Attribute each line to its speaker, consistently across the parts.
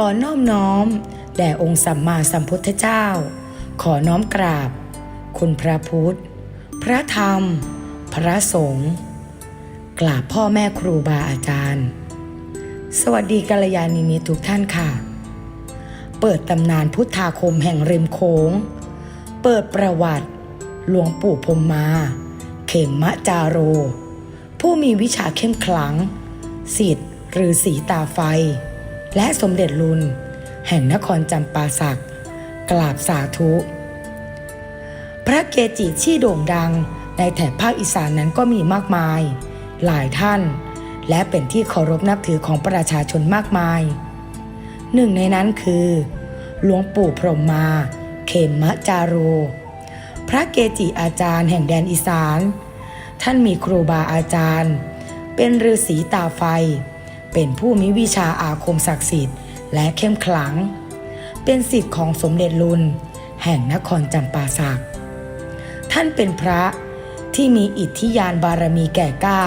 Speaker 1: ขอน้อมน้อม แด่องค์สัมมาสัมพุทธเจ้า ขอน้อมกราบ คุณพระพุทธ พระธรรม พระสงฆ์กราบพ่อแม่ครูบาอาจารย์ สวัสดีกัลยาณิมิตทุกท่านค่ะ เปิดตำนานพุทธาคมแห่งริมโค้ง เปิดประวัติหลวงปู่พมมา เขมมะจาโร ผู้มีวิชาเข้มขลังสิทธิ์หรือสีตาไฟ และสมเด็จลุน แห่งนครจำปาสัก กราบสาธุ พระเกจิที่โด่งดังในแถบภาคอีสานนั้นก็มีมากมาย หลายท่าน และเป็นที่เคารพนับถือของประชาชนมากมาย หนึ่งในนั้นคือ หลวงปู่พรหมมา เขมมะจาโร พระเกจิอาจารย์แห่งแดนอีสาน ท่านมีครูบาอาจารย์ เป็นฤาษีตาไฟ เป็นผู้มีวิชาอาคมศักดิ์สิทธิ์และเข้มขลัง เป็นสิทธิ์ของสมเด็จลุน แห่งนครจำปาสัก ท่านเป็นพระที่มีอิทธิยานบารมีแก่กล้า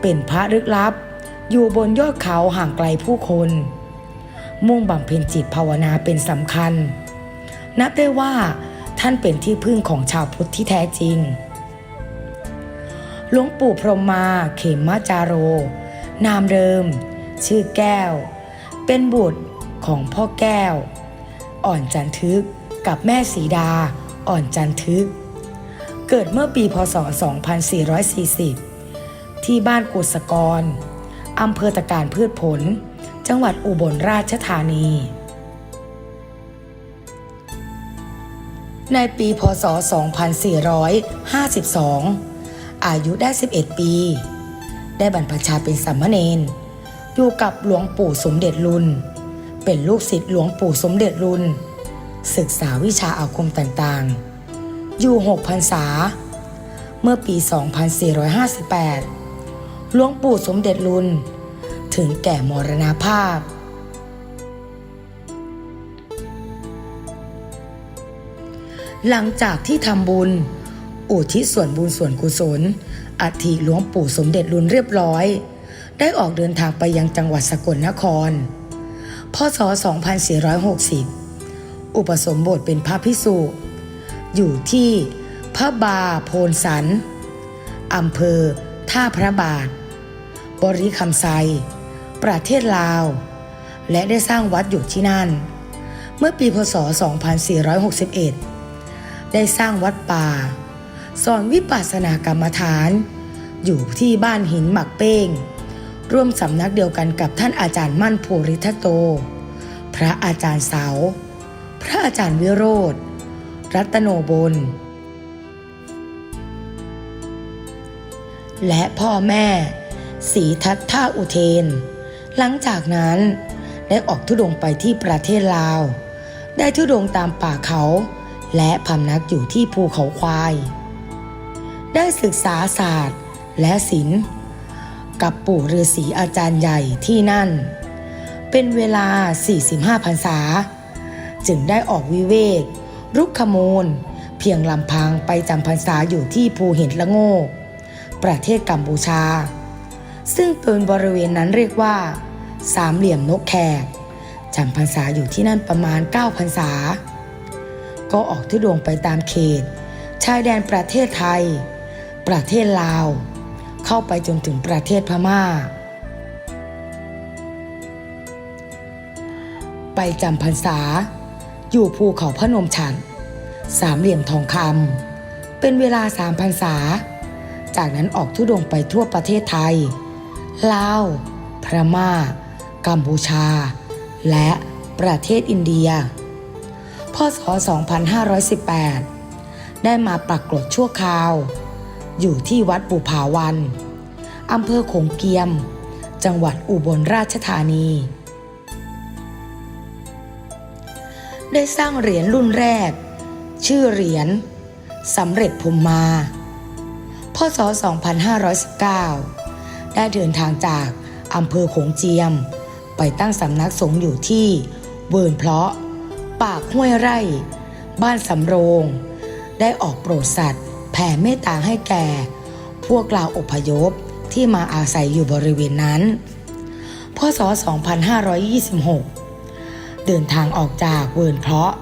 Speaker 1: เป็นพระลึกลับ อยู่บนยอดเขาห่างไกลผู้คน มุ่งบำเพ็ญจิตภาวนาเป็นสำคัญ นับได้ว่าท่านเป็นที่พึ่งของชาวพุทธที่แท้จริง หลวงปู่พรหมมาเขมมาจาโร นามเดิม ชื่อแก้ว เป็นบุตรของพ่อแก้ว อ่อนจันทึกกับแม่สีดา อ่อนจันทึก เกิดเมื่อปีพศ 2440 ที่บ้านกุศกรอำเภอตะการพืชผล จังหวัดอุบลราชธานี ในปีพศ 2452 อายุได้ 11 ปี ได้บรรพชาเป็นสามเณรอยู่กับหลวงปู่สมเด็จลุน เป็นลูกศิษย์หลวงปู่สมเด็จลุน ศึกษาวิชาอาคมต่างๆ อยู่6พรรษา เมื่อปี 2458 หลวงปู่สมเด็จลุน ถึงแก่มรณภาพ หลังจากที่ทำบุญ อุทิศส่วนบุญส่วนกุศล อัฐิหลวงปู่สมเด็จลุนเรียบร้อย ได้ออกเดินทางไปยังจังหวัดสกลนคร พศ 2460 อุปสมบทเป็นพระพิสุอยู่ที่พระบาโพนสันอำเภอ ท่าพระบาท บริคำไซ ประเทศลาว และได้สร้างวัดอยู่ที่นั่น เมื่อปีพศ 2461 ได้สร้างวัดป่า สอนวิปัสสนากรรมฐาน อยู่ที่บ้านหินหมักเป้ง ร่วมสำนักเดียวกันกับท่านอาจารย์มั่นภูริทัตโต พระอาจารย์เสา พระอาจารย์วิโรธรัตโนบลและพ่อแม่สีทัตท่าอุเทน หลังจากนั้นได้ออกทุดงค์ไปที่ประเทศลาว ได้ทุดงค์ตามป่าเขา และพำนักอยู่ที่ภูเขาควาย ได้ศึกษาศาสตร์และศิลป์กับปู่ฤาษีอาจารย์ใหญ่ที่นั่น เป็นเวลา 45พรรษา จึงได้ออกวิเวก รุกขมูล เพียงลำพังไปจำพรรษาอยู่ที่ภูหินละโงก ประเทศกัมพูชา ซึ่งเป็นบริเวณนั้นเรียกว่า สามเหลี่ยมนกแขกจำพรรษาอยู่ที่นั่นประมาณ 9พรรษา ก็ออกทุดงไปตามเขต ชายแดนประเทศไทย ประเทศลาว เข้าไปจนถึงประเทศพม่า ไปจำพรรษา อยู่ภูเขาพนมฉันสามเหลี่ยมทองคำเป็นเวลาสามพรรษา จากนั้นออกทุดงไปทั่วประเทศไทย ลาว พม่า กัมพูชา และประเทศอินเดีย พศ 2518 ได้มาปรากฏชั่วคราว อยู่ที่วัดบุภาวันอำเภอโขงเกียม จังหวัดอุบลราชธานี ได้สร้างเหรียญรุ่นแรก ชื่อเหรียญสำเร็จพรหมมา พศ 2519 ได้เดินทางจากอำเภอโขงเจียม ไปตั้งสำนักสงฆ์อยู่ที่เวิร์นเพาะ ปากห้วยไร่ บ้านสำโรง ได้ออกโปรดสัตว์ แผ่เมตตาให้แก่ พวกเราอพยพที่มาอาศัยอยู่บริเวณนั้น พศ 2526 เดินทางออกจากเวิร์นเพาะ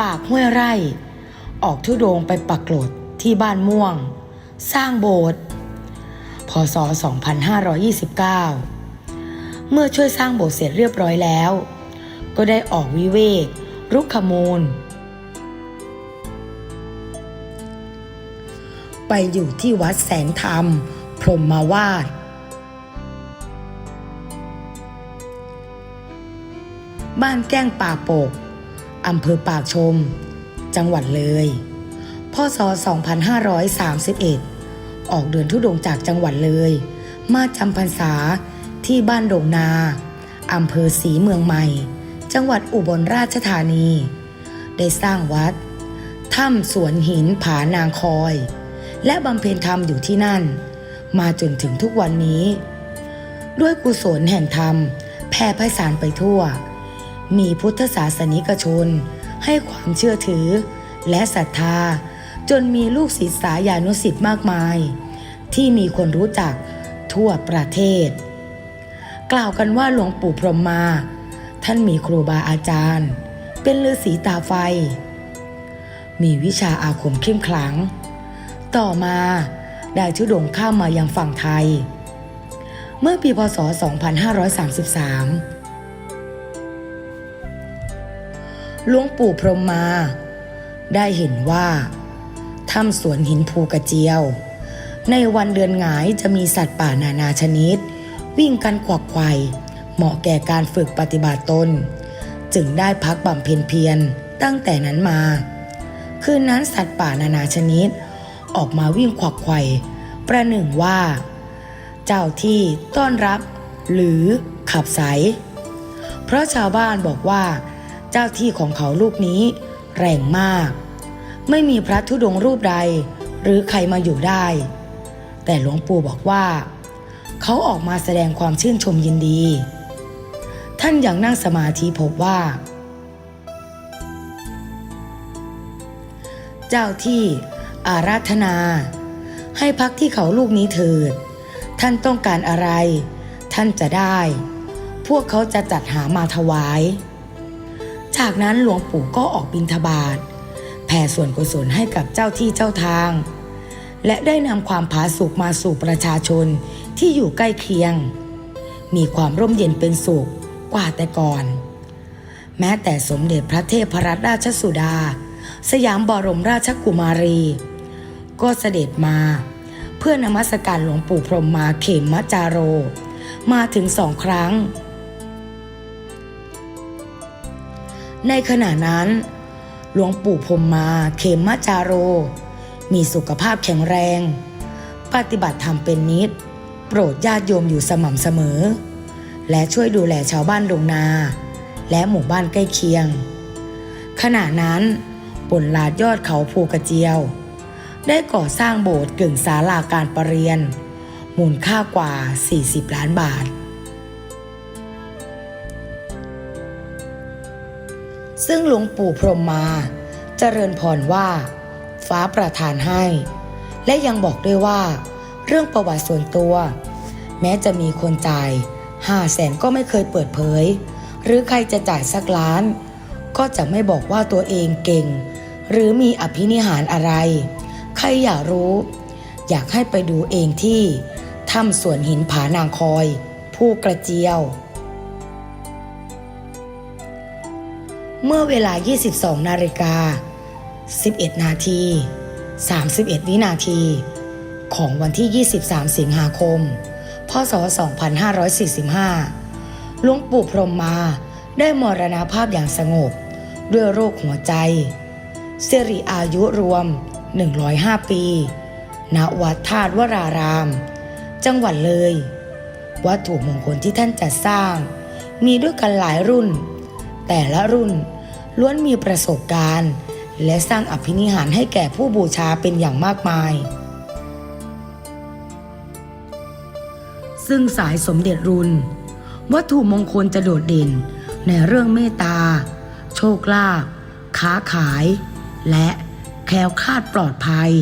Speaker 1: ปากห้วยไร่ ออกทุดงไปปักกลดที่บ้านม่วง สร้างโบสถ์ พศ 2529 เมื่อช่วยสร้างโบสถ์เสร็จเรียบร้อยแล้ว ก็ได้ออกวิเวกรุกขมูล ไปอยู่ที่วัดแสงธรรม พรหมาวาดบ้านแก้งป่าโปก อำเภอปากชม จังหวัดเลย พศ 2531 ออกเดินทุดงจากจังหวัดเลย มาจำพรรษาที่บ้านดงนา อำเภอศรีเมืองใหม่ จังหวัดอุบลราชธานี ได้สร้างวัด ถ้ำสวนหินผานางคอย และบำเพ็ญธรรมอยู่ที่นั่น มาจนถึงทุกวันนี้ ด้วยกุศลแห่งธรรม แผ่ไพศาลไปทั่ว มีพุทธศาสนิกชน ให้ความเชื่อถือ และศรัทธา จนมีลูกศิษย์สายานุศิษย์มากมาย ที่มีคนรู้จักทั่วประเทศ กล่าวกันว่าหลวงปู่พรหมมา ท่านมีครูบาอาจารย์ เป็นฤาษีตาไฟ มีวิชาอาคมเข้มขลัง ต่อมาได้ทุดงข้ามมายังฝั่งไทย เมื่อปีพศ 2533 หลวงปู่พรมมา ได้เห็นว่าถ้ำสวนหินภูกระเจียว ในวันเดือนหงายจะมีสัตว์ป่านานาชนิด วิ่งกันขวักไขว่เหมาะแก่การฝึกปฏิบัติตน จึงได้พักบำเพ็ญเพียรตั้งแต่นั้นมา คืนนั้นสัตว์ป่านานาชนิด ออกมาวิ่งขวักไขว่ประหนึ่งว่า เจ้าที่ต้อนรับ หรือขับไสเพราะชาวบ้านบอกว่า เจ้าที่ของเขาลูกนี้ แรงมาก ไม่มีพระธุดงค์รูปใด หรือใครมาอยู่ได้ แต่หลวงปู่บอกว่า เขาออกมาแสดงความชื่นชมยินดี ท่านยังนั่งสมาธิพบว่าเจ้าที่ อาราธนา ให้พักที่เขาลูกนี้เถิด ท่านต้องการอะไร ท่านจะได้ พวกเขาจะจัดหามาถวาย จากนั้นหลวงปู่ก็ออกบิณฑบาตแผ่ส่วนกุศลให้กับเจ้าที่เจ้าทาง และได้นำความผาสุกมาสู่ประชาชนที่อยู่ใกล้เคียง มีความร่มเย็นเป็นสุขกว่าแต่ก่อน แม้แต่สมเด็จพระเทพรัตนราชสุดา สยามบรมราชกุมารี ก็เสด็จมา เพื่อนมัสการหลวงปู่พรหมมาเขมมจาโร มาถึงสองครั้ง ในขณะนั้น หลวงปู่พรหมมาเขมมจาโร มีสุขภาพแข็งแรง ปฏิบัติธรรมเป็นนิด โปรดญาติโยมอยู่สม่ำเสมอ และช่วยดูแลชาวบ้านดงนา และหมู่บ้านใกล้เคียง ขณะนั้นบนลาดยอดเขาภูกระเจียว ได้ก่อสร้างโบสถ์กึ่งศาลาการประเรียน มูลค่ากว่า 40 ล้านบาท ซึ่งหลวงปู่พรหมมาเจริญพรว่า ฟ้าประทานให้ และยังบอกด้วยว่า เรื่องประวัติส่วนตัว แม้จะมีคนจ่ายห้าแสนก็ไม่เคยเปิดเผย หรือใครจะจ่ายสักล้าน ก็จะไม่บอกว่าตัวเองเก่ง หรือมีอภินิหารอะไร รอยากรู้ อยากให้ไปดูเองที่ถ้ำสวนหินผานางคอย ผู้กระเจียว เมื่อเวลา 22 นาฬิกา 11 นาที 31 วินาที ของวันที่ 23 สิงหาคม พศ 2545 หลวงปู่พรหมมาได้มรณภาพอย่างสงบ ด้วยโรคหัวใจสิริอายุรวม 105 ปี ณ วัดธาตุวราราม จังหวัดเลย วัตถุมงคลที่ท่านจัดสร้าง มีด้วยกันหลายรุ่น แต่ละรุ่นล้วนมีประสบการณ์ และสร้างอภินิหารให้แก่ผู้บูชาเป็นอย่างมากมาย ซึ่งสายสมเด็จรุ่น วัตถุมงคลจะโดดเด่นในเรื่องเมตตา โชคลาภค้าขาย และ แคล้วคลาดปลอดภัย